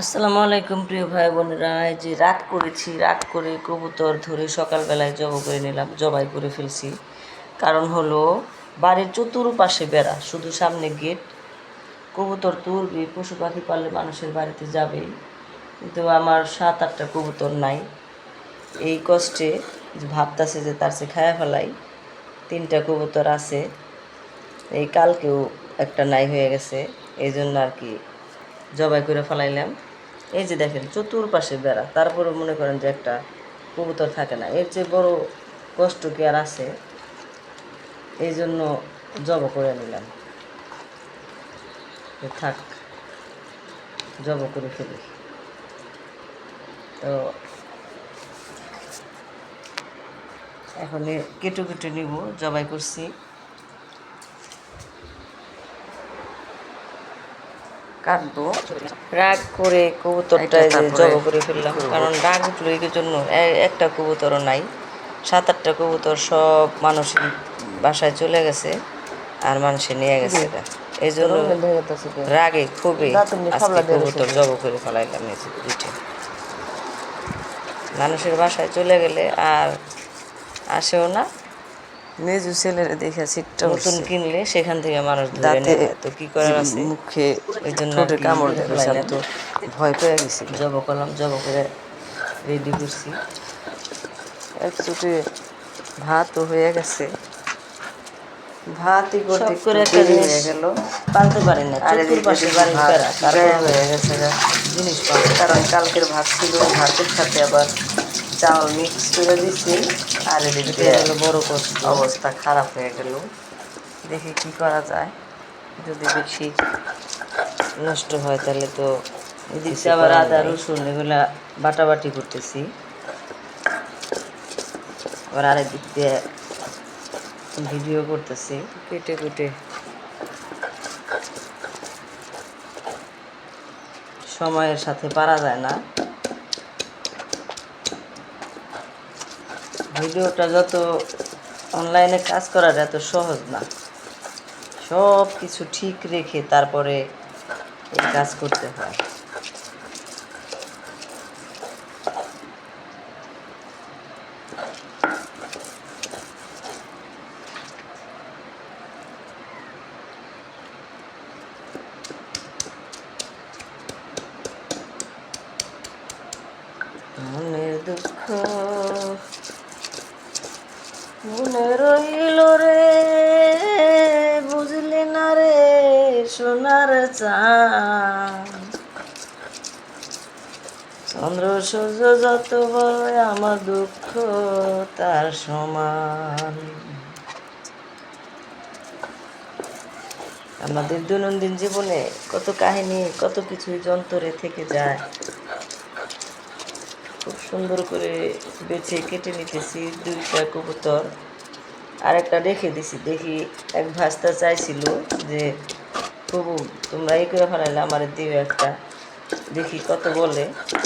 আসসালামু আলাইকুম প্রিয় ভাই বোনেরা, এই যে রাত করেছি, রাত করে কবুতর ধরে সকালবেলায় জব করে নিলাম, জবাই করে ফেলছি। কারণ হলো, বাড়ির চতুর্পাশে বেড়া, শুধু সামনে গেট। কবুতর তুলবে পশু পাখি পাললে মানুষের বাড়িতে যাবেই। কিন্তু আমার সাত আটটা কবুতর নাই। এই কষ্টে ভাবতাছে যে তার সে খায়া ফেলাই। তিনটা কবুতর আছে। এই কালকেও একটা নাই হয়ে গেছে। এই জন্য আর কি জবাই করে ফেলাইলাম। এই যে দেখেন, চতুর্পাশে বেড়া। তারপরে মনে করেন যে একটা কবুতর থাকে না। এর চেয়ে বড় কষ্ট কি আর আছে? এই জন্য জব করে নিলাম। থাক, জব করে ফেলি। তো এখন কেটে কেটে নিব, জবাই করছি। কাটবো রাগ করে কবুতরটা জব করে ফেললাম। কারণ রাগ উঠল এই জন্য। একটা কবুতরও নাই। সাত আটটা কবুতর সব মানুষের বাসায় চলে গেছে আর মানুষে নিয়ে গেছে এটা। এই জন্য রাগে খুবই আজকে কবুতর জব করে ফেলাইলাম এই দুইটা। মানুষের বাসায় চলে গেলে আর আসেও না। মেজু ছেলের দেখে সিটটা নতুন কিনলে সেখান থেকে মানুষ ধরে নেয়। তো কি করার আছে? মুখে এই জন্য কামড় দেখলাম তো ভয় পেয়ে গেছি। জব করলাম জব করে রেডি করছি। এক চুটে ভাতও হয়ে গেছে। ভাতই করতে করে একটা জিনিস হয়ে গেল। পালতে পারি না। চতুর্পাশে বাড়ি বেড়া হয়ে গেছে জিনিস পালতে কারণ কালকের ভাত ছিল ভাতের সাথে আবার চাল মিক্স করে দিছি। আর এদিকে বড় অবস্থা খারাপ হয়ে গেল। দেখি কি করা যায়। যদি বেশি নষ্ট হয় তাহলে তো এদিকে আবার আদা রসুন এগুলা বাটাবাটি করতেছি। আবার আরেক দিক দিয়ে ভিডিও করতেছি। কেটে কেটে। সময়ের সাথে পারা যায় না। ভিডিওটা যত অনলাইনে কাজ করাটা এত সহজ না। সব কিছু ঠিক রেখে তারপরে এই কাজ করতে হয়। মনের দুঃখ মনে রইল রে, বুঝলি না রে সোনার চাঁদ। চন্দ্র সূর্য যত বড় আমার দুঃখ, তার সমান। আমাদের দৈনন্দিন জীবনে কত কাহিনী, কত কিছুই যন্ত্রে থেকে যায়। খুব সুন্দর করে বেছে কেটে নিতেছি, দুইটা কবুতর। আর একটা রেখে দিছি, দেখি এক ভাস্তা চাইছিল যে কবু তোমরা এই করে ফেলাইলে আমার দিও একটা। দেখি কত বলে,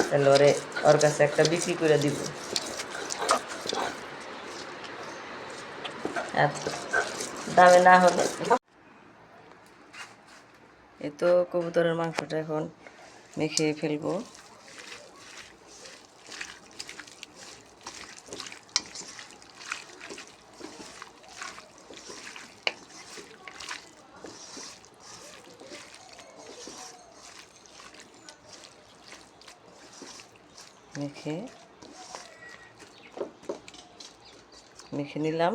তাহলে ওরে, ওর কাছে একটা বিক্রি করে দিব। দামে না হলে এ তো কবুতরের মাংসটা এখন মেখে ফেলব। মেখে মেখে নিলাম।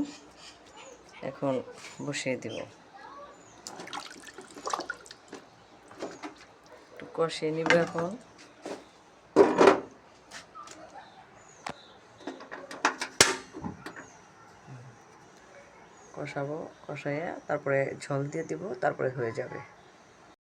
এখন বসিয়ে দিব। কষিয়ে নিব এখন। কষাবো, কষাইয়া তারপরে ঝোল দিয়ে দিব, তারপরে হয়ে যাবে।